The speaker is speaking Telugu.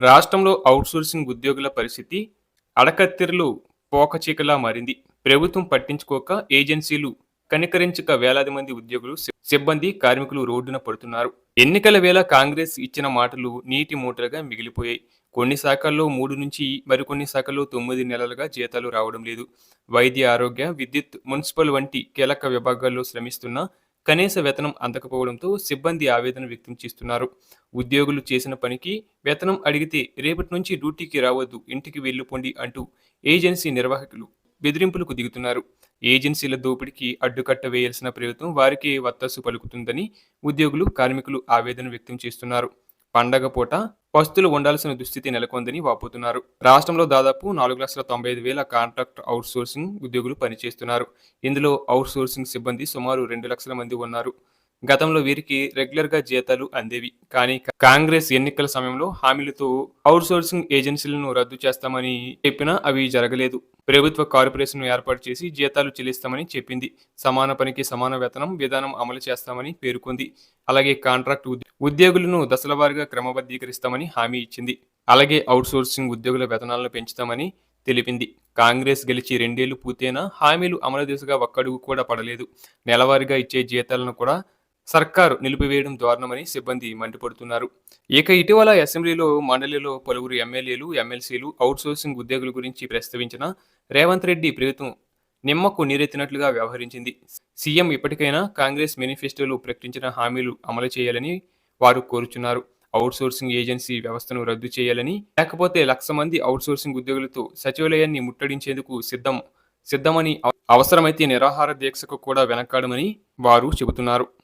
రాష్ట్రంలో అవుట్సోర్సింగ్ ఉద్యోగుల పరిస్థితి అడకత్తెరలు పోకచీకలా మారింది. ప్రభుత్వం పట్టించుకోక ఏజెన్సీలు కనికరించక వేలాది మంది ఉద్యోగులు సిబ్బంది కార్మికులు రోడ్డున పడుతున్నారు. ఎన్నికల వేళ కాంగ్రెస్ ఇచ్చిన మాటలు నీటి మూటలుగా మిగిలిపోయాయి. కొన్ని శాఖల్లో మూడు నుంచి మరికొన్ని శాఖల్లో తొమ్మిది నెలలుగా జీతాలు రావడం లేదు. వైద్య ఆరోగ్య విద్యుత్ మున్సిపల్ వంటి కీలక విభాగాల్లో శ్రమిస్తున్న కనీస వేతనం అందకపోవడంతో సిబ్బంది ఆవేదన వ్యక్తం చేస్తున్నారు. ఉద్యోగులు చేసిన పనికి వేతనం అడిగితే రేపటి నుంచి డ్యూటీకి రావద్దు ఇంటికి వెళ్ళిపోండి అంటూ ఏజెన్సీ నిర్వాహకులు బెదిరింపులకు దిగుతున్నారు. ఏజెన్సీల దోపిడీకి అడ్డుకట్ట వేయాల్సిన ప్రభుత్వం వారికి వత్తస్సు పలుకుతుందని ఉద్యోగులు కార్మికులు ఆవేదన వ్యక్తం చేస్తున్నారు. పండగ పూట పస్తులు ఉండాల్సిన దుస్థితి నెలకొందని వాపోతున్నారు. రాష్ట్రంలో దాదాపు నాలుగు లక్షల తొంభై ఐదు వేల కాంట్రాక్ట్ అవుట్సోర్సింగ్ ఉద్యోగులు పనిచేస్తున్నారు. ఇందులో అవుట్సోర్సింగ్ సిబ్బంది సుమారు రెండు లక్షల మంది ఉన్నారు. గతంలో వీరికి రెగ్యులర్గా జీతాలు అందేవి. కానీ కాంగ్రెస్ ఎన్నికల సమయంలో హామీలతో అవుట్సోర్సింగ్ ఏజెన్సీలను రద్దు చేస్తామని చెప్పినా అవి జరగలేదు. ప్రభుత్వ కార్పొరేషన్ ఏర్పాటు చేసి జీతాలు చెల్లిస్తామని చెప్పింది. సమాన పనికి సమాన వేతనం విధానం అమలు చేస్తామని పేర్కొంది. అలాగే కాంట్రాక్ట్ ఉద్య- ఉద్యోగులను దశలవారీగా క్రమబద్ధీకరిస్తామని హామీ ఇచ్చింది. అలాగే అవుట్సోర్సింగ్ ఉద్యోగుల వేతనాలను పెంచుతామని తెలిపింది. కాంగ్రెస్ గెలిచి రెండేళ్ళు పూర్తయినా హామీలు అమలు దిశగా ఒక్కడుగు కూడా పడలేదు. నెలవారీగా ఇచ్చే జీతాలను కూడా సర్కారు నిలిపివేయడం దారుణమని సిబ్బంది మండిపడుతున్నారు. ఇక ఇటీవల అసెంబ్లీలో మండలిలో పలువురు ఎమ్మెల్యేలు ఎమ్మెల్సీలు అవుట్సోర్సింగ్ ఉద్యోగుల గురించి ప్రస్తావించిన రేవంత్ రెడ్డి ప్రభుత్వం నిమ్మకు నీరెత్తినట్లుగా వ్యవహరించింది. సీఎం ఇప్పటికైనా కాంగ్రెస్ మేనిఫెస్టోలో ప్రకటించిన హామీలు అమలు చేయాలని వారు కోరుచున్నారు. అవుట్సోర్సింగ్ ఏజెన్సీ వ్యవస్థను రద్దు చేయాలని లేకపోతే లక్ష మంది అవుట్సోర్సింగ్ ఉద్యోగులతో సచివాలయాన్ని ముట్టడించేందుకు సిద్ధం సిద్ధమని అవ- అవసరమైతే నిరాహార దీక్షకు కూడా వెనకాడమని వారు చెబుతున్నారు.